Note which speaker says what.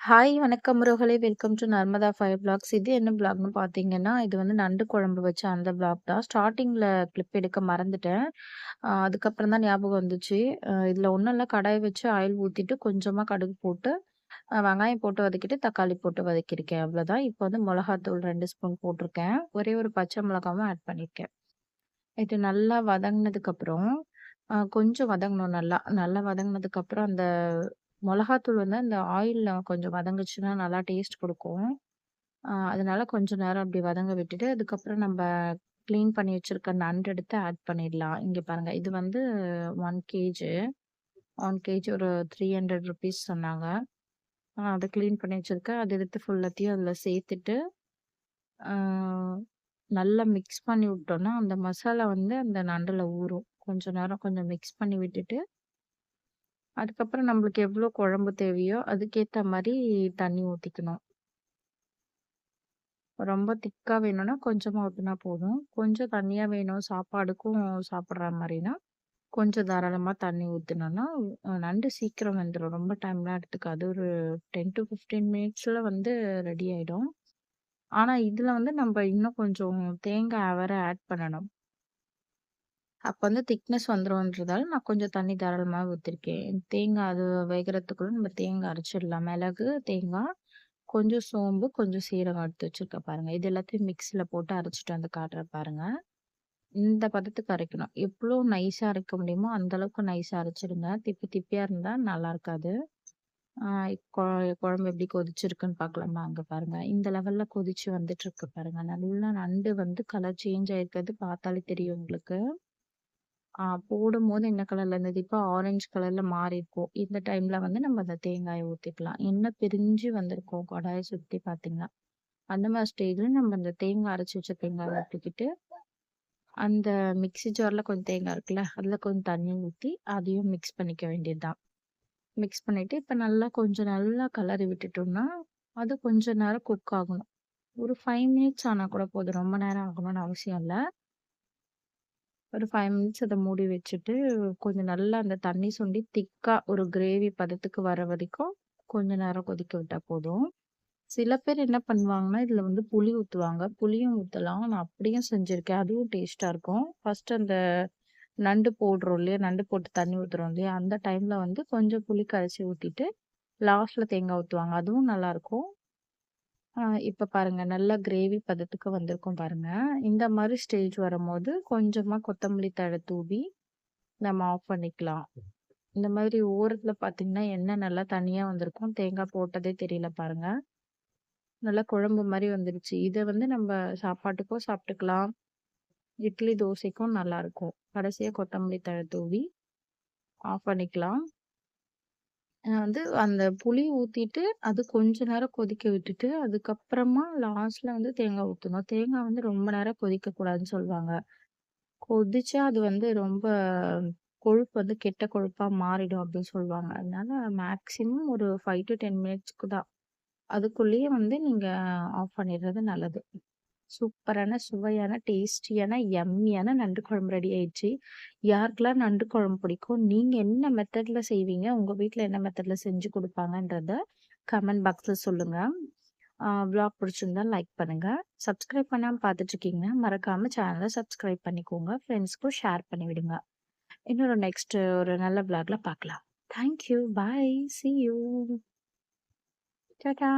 Speaker 1: Hi வணக்கம் முருகலை welcome to Narmada five blogs இது என்ன பிளாக்னு பார்த்தீங்கன்னா, இது வந்து நண்டு குழம்பு வச்ச அந்த பிளாக் தான். ஸ்டார்டிங்கில் கிளிப் எடுக்க மறந்துட்டேன். அதுக்கப்புறம் தான் ஞாபகம் வந்துச்சு. இதில் ஒன்றும் கடாயை கடாய் வச்சு ஆயில் ஊற்றிட்டு கொஞ்சமாக கடுகு போட்டு, வெங்காயம் போட்டு வதக்கிட்டு, தக்காளி போட்டு வதக்கியிருக்கேன் அவ்வளோதான். இப்போ வந்து மிளகாத்தூள் ரெண்டு ஸ்பூன் போட்டிருக்கேன். ஒரே ஒரு பச்சை மிளகாவும் ஆட் பண்ணியிருக்கேன். இது நல்லா வதங்கினதுக்கப்புறம் கொஞ்சம் வதங்கணும் நல்லா. நல்லா வதங்கினதுக்கப்புறம் அந்த மிளகாத்தூள் வந்து அந்த ஆயிலில் கொஞ்சம் வதங்குச்சுன்னா நல்லா டேஸ்ட் கொடுக்கும் அதனால கொஞ்சம் நேரம் அப்படி வதங்க விட்டுட்டு, அதுக்கப்புறம் நம்ம க்ளீன் பண்ணி வச்சுருக்க நண்டு எடுத்து ஆட் பண்ணிடலாம். இங்கே பாருங்கள் இது வந்து ஒன் கேஜு. ஒன் கேஜி ஒரு ₹300 சொன்னாங்க. அதை க்ளீன் பண்ணி வச்சிருக்கேன். அது எடுத்து ஃபுல்லத்தையும் அதில் சேர்த்துட்டு, நல்லா மிக்ஸ் பண்ணி விட்டோம்னா, அந்த மசாலா வந்து அந்த நண்டில் ஊறும். கொஞ்சம் நேரம் கொஞ்சம் மிக்ஸ் பண்ணி விட்டுட்டு அதுக்கப்புறம் நம்மளுக்கு எவ்வளோ குழம்பு தேவையோ, அதுக்கேற்ற மாதிரி தண்ணி ஊற்றிக்கணும் ரொம்ப திக்காக வேணும்னா கொஞ்சமாக ஊற்றினா போதும். கொஞ்சம் தண்ணியாக வேணும் சாப்பாடுக்கும் சாப்பிட்ற மாதிரினா கொஞ்சம் தாராளமாக தண்ணி ஊற்றினோன்னா நண்டு சீக்கிரம் வந்துடும் ரொம்ப டைம்லாம் எடுத்துக்காது. ஒரு 10 டூ ஃபிஃப்டீன் மினிட்ஸில் வந்து ரெடி ஆகிடும் ஆனால் இதில் வந்து நம்ம இன்னும் கொஞ்சம் தேங்காய் அவரை ஆட் பண்ணணும். அப்போ வந்து திக்னஸ் வந்துடும்ன்றதால நான் கொஞ்சம் தண்ணி தாராளமாக ஊற்றிருக்கேன் தேங்காய் அது வேகிறதுக்குள்ள நம்ம தேங்காய் அரைச்சிடலாம். மிளகு, தேங்காய், கொஞ்சம் சோம்பு, கொஞ்சம் சீரகம் எடுத்து வச்சுருக்கேன் பாருங்கள் இது எல்லாத்தையும் மிக்சியில் போட்டு அரைச்சிட்டு வந்து காட்டுறேன் பாருங்கள் இந்த பதத்துக்கு அரைக்கணும். எவ்வளோ நைஸாக அரைக்க முடியுமோ அந்த அளவுக்கு நைஸா அரைச்சிடுங்க. திப்பி திப்பியாக இருந்தால் நல்லா இருக்காது. கொ குழம்பு எப்படி கொதிச்சிருக்குன்னு பார்க்கலாமா? அங்கே பாருங்கள் இந்த லெவலில் கொதிச்சு வந்துட்டுருக்கு பாருங்கள் நல்லா நண்டு வந்து கலர் சேஞ்ச் ஆயிருக்கிறது பார்த்தாலே தெரியும் உங்களுக்கு. ஆ போடும்போது என்ன கலர்ல இருந்தது? இப்போ ஆரஞ்சு கலர்ல மாறியிருக்கும். இந்த டைம்ல வந்து நம்ம அந்த தேங்காய ஊத்திக்கலாம். எண்ணெய் பிரிஞ்சு வந்திருக்கும் கடாய சுத்தி பார்த்தீங்கன்னா. அந்த மாரி ஸ்டேஜ்ல நம்ம அந்த தேங்காய் அரைச்சு வச்ச தேங்காய ஊற்றிக்கிட்டு அந்த மிக்ஸி ஜார்ல கொஞ்சம் தேங்காய் இருக்குல்ல, அதில கொஞ்சம் தண்ணி ஊத்தி, அதையும் மிக்ஸ் பண்ணிக்க வேண்டியது தான். மிக்ஸ் பண்ணிட்டு, இப்போ நல்லா கொஞ்சம் நல்லா கலரி விட்டுட்டோம்னா, அது கொஞ்ச நேரம் குக் ஆகணும். ஒரு 5 மினிட்ஸ் ஆனா கூட போதும். ரொம்ப நேரம் ஆகணும்னு அவசியம் இல்ல. ஒரு ஃபைவ் மினிட்ஸ் அதை மூடி வச்சுட்டு, கொஞ்சம் நல்லா அந்த தண்ணி சுண்டி திக்காக ஒரு கிரேவி பதத்துக்கு வர வரைக்கும் கொஞ்ச நேரம் கொதிக்க விட்டால் போதும். சில பேர் என்ன பண்ணுவாங்கன்னா, இதில் வந்து புளி ஊற்றுவாங்க புளியும் ஊற்றலாம் நான் அப்படியும் செஞ்சுருக்கேன் அதுவும் டேஸ்ட்டாக இருக்கும். ஃபஸ்ட்டு அந்த நண்டு போடுறோம் இல்லையா? நண்டு போட்டு தண்ணி ஊற்றுறோம் இல்லையா? அந்த டைமில் வந்து கொஞ்சம் புளி கரைச்சி ஊற்றிட்டு லாஸ்ட்டில் தேங்காய் ஊற்றுவாங்க அதுவும் நல்லாயிருக்கும் இப்போ பாருங்கள் பாருங்க. நல்லா கிரேவி பதத்துக்கு வந்திருக்கும் பாருங்க. இந்த மாதிரி ஸ்டேஜ் வரும்போது, கொஞ்சமாக கொத்தமல்லி தழை தூவி, நம்ம ஆஃப் பண்ணிக்கலாம். இந்த மாதிரி ஓரத்தில் பார்த்தீங்கன்னா, எண்ணெய் நல்லா தனியாக வந்திருக்கும். தேங்காய் போட்டதே தெரியல பாருங்க. நல்லா குழம்பு மாதிரி வந்துருச்சு. இதை வந்து நம்ம சாப்பாட்டுக்கும் சாப்பிட்டுக்கலாம். இட்லி, தோசைக்கும் நல்லாயிருக்கும் கடைசியாக கொத்தமல்லி தழை தூவி, ஆஃப் பண்ணிக்கலாம். நான் வந்து அந்த புளி ஊற்றிட்டு அது கொஞ்ச நேரம் கொதிக்க விட்டுட்டு, அதுக்கப்புறமா லாஸ்ட்ல வந்து தேங்காய் ஊற்றணும் தேங்காய் வந்து ரொம்ப நேரம் கொதிக்கக்கூடாதுன்னு சொல்லுவாங்க. கொதிச்சா அது வந்து ரொம்ப கொழுப்பு வந்து கெட்ட கொழுப்பாக மாறிடும் அப்படின்னு சொல்லுவாங்க. அதனால மேக்ஸிமம் ஒரு ஃபைவ் டு டென் மினிட்ஸ்க்கு தான். அதுக்குள்ளேயே வந்து நீங்கள் ஆஃப் பண்ணிடுறது நல்லது. சூப்பரான, சுவையான, டேஸ்டியான, எம்மியான நண்டு குழம்பு ரெடி ஆயிடுச்சு. யாருக்கெல்லாம் நண்டு குழம்பு பிடிக்கும்? நீங்க என்ன மெத்தட்ல செய்வீங்க? உங்க வீட்டில் என்ன மெத்தட்ல செஞ்சு கொடுப்பாங்கன்றத கமெண்ட் பாக்ஸ்ல சொல்லுங்க. ஆ விளாக் பிடிச்சிருந்தா லைக் பண்ணுங்க. சப்ஸ்கிரைப் பண்ணாம பார்த்துட்டுருக்கீங்கன்னா, மறக்காம சேனலை சப்ஸ்கிரைப் பண்ணிக்கோங்க. ஃப்ரெண்ட்ஸ்க்கும் ஷேர் பண்ணி விடுங்க. இன்னொரு நெக்ஸ்ட் ஒரு நல்ல விளாக்ல பார்க்கலாம். Thank you. Bye. See you. Tata.